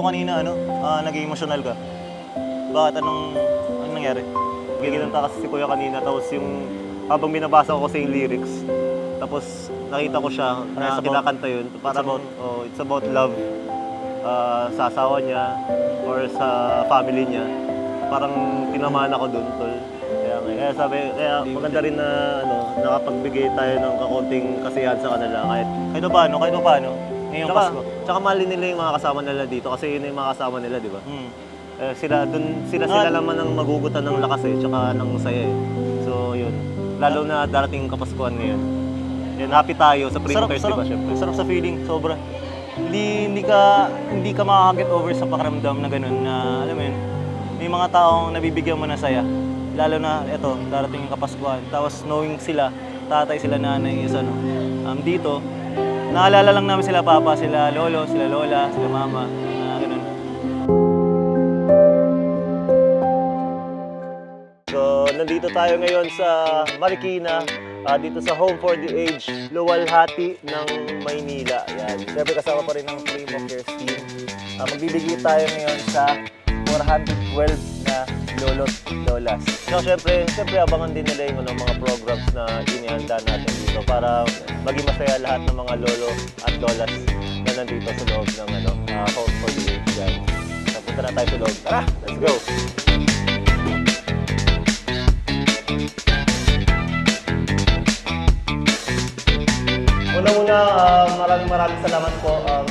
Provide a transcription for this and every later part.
kanina, ano, ah, naging emotional ka. Bakit? Anong, anong nangyari? Gigilanta kasi si Kuya kanina, tapos yung habang binabasa ko kasi yung lyrics, tapos nakita ko siya na Ano, it's about- kinakanta yun. Parang, about? oh, it's about love ah, sa asawa niya or sa family niya. Parang tinamaan ako dun, tol. Kaya, nga- kaya sabi, kaya maganda rin na ano, nakapagbigay tayo ng kakunting kasiyahan sa kanila kahit Kahit pa paano, kahit pa paano. Ngayong Tsaka, Pasko. tsaka mahalin nila yung mga kasama nila dito kasi yun yung mga kasama nila, di ba? Hmm. Eh, sila dun sila sila naman ang magugutan ng lakas eh, tsaka ng saya eh. So, yun. Lalo na darating Kapaskuhan ngayon. Yan, happy tayo sa sarap, Fest, di sarap, ba? Syempre. sarap sa feeling, sobra. Hindi, hindi ka hindi ka makaka-get over sa pakiramdam na ganun na alam mo yun, may mga taong nabibigyan mo ng saya. Lalo na eto, darating yung Kapaskuhan. Tapos knowing sila, tatay sila, nanay is ano, um, dito, naalala lang namin sila papa, sila lolo, sila lola, sila mama, na ganun. So, nandito tayo ngayon sa Marikina, ah, dito sa Home for the Age, Luwalhati ng Maynila. Yan. Siyempre kasama pa rin ng Primo Cares team. Ah, magbibigay tayo ngayon sa 412 na lolo't lolas. So, siyempre, siyempre abangan din nila yung ano, mga programs na inihanda natin dito para maging masaya lahat ng mga lolo at lolas na nandito sa loob ng ano, ah, Home for the Age. Yan. So, punta na tayo sa loob. Tara, let's go! Una-una, ah, maraming maraming salamat po. Um,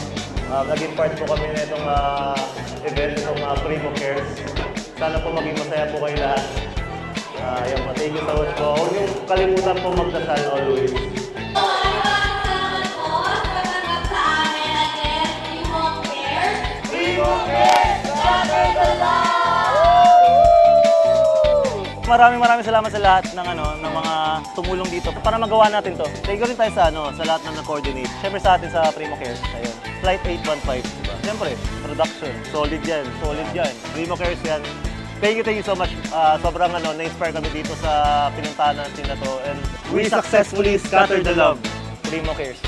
ah, naging part po kami na itong ah, event, itong uh, Primo Cares. Sana po maging masaya po kayo lahat. Uh, yung, thank you so much po. Huwag niyong kalimutan po magdasal always. Maraming maraming salamat sa lahat ng ano ng mga tumulong dito para magawa natin to. Thank you rin tayo sa, ano, sa lahat na na-coordinate. Siyempre sa atin sa Primo Cares. Ayun. Flight 815, di ba? Siyempre, production. Solid yan. Solid yan. Primo Cares yan. Thank you, thank you so much. Ah, sobrang ano, na-inspire kami dito sa pinuntahan natin na to. And we successfully scattered the love. Primo Cares.